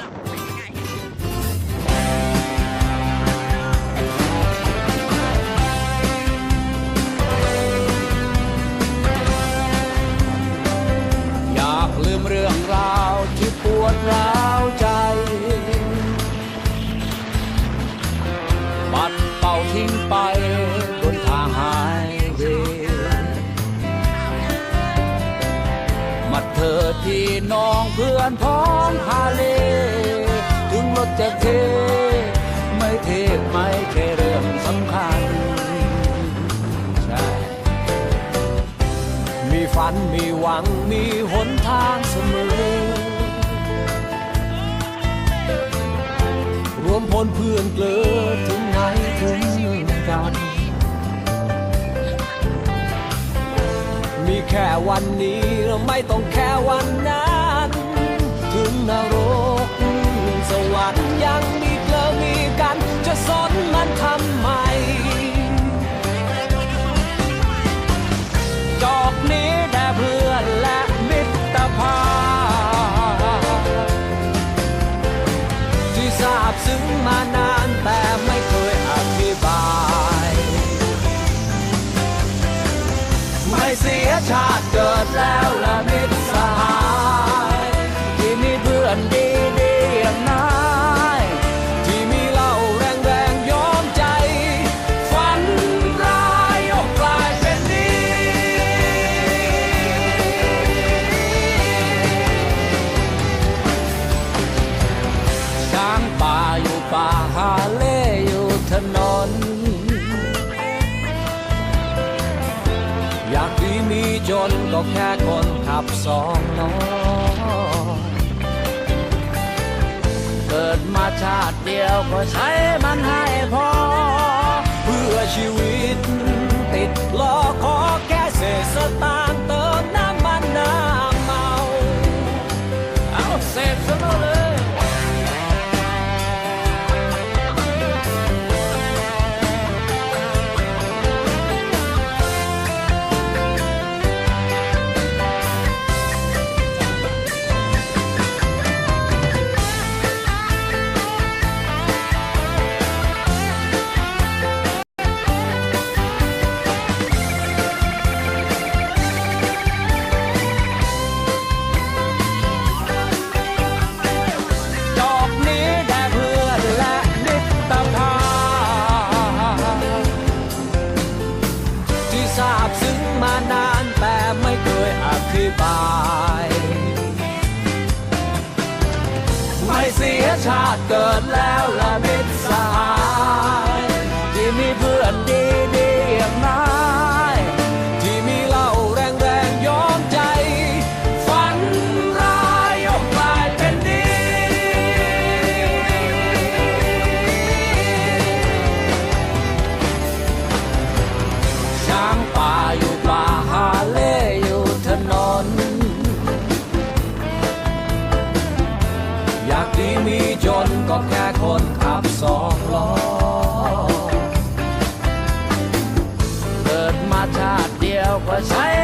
อ มาเถิดที่น้องเพื่อนพ้องพาเล ถึงรถจะเท ไม่เทไม่ใช่เรื่องสำคัญใช่มีฝันมีหวังมีหนทางเสมอ รวมพลเพื่อนเกลือถึงไหนถึงกันมีแค่วันนี้ ไม่ต้องแค่วันนั้น ชาติเกิดแล้วละมิตรสหายที่มีเพื่อนดี จนก็แค่คนขับสองล้อเกิดมาชาติเดียวก็ใช้มันให้พอ เพื่อชีวิตติดล้อขอแค่เศษสตา บาย ไม่เสียชาติเกิดแล้วละมิตรสหายที่มีเพื่อากดีมีจนก็แค่คนขับสองล้อ เกิดมาชาติเดียวก็ใช้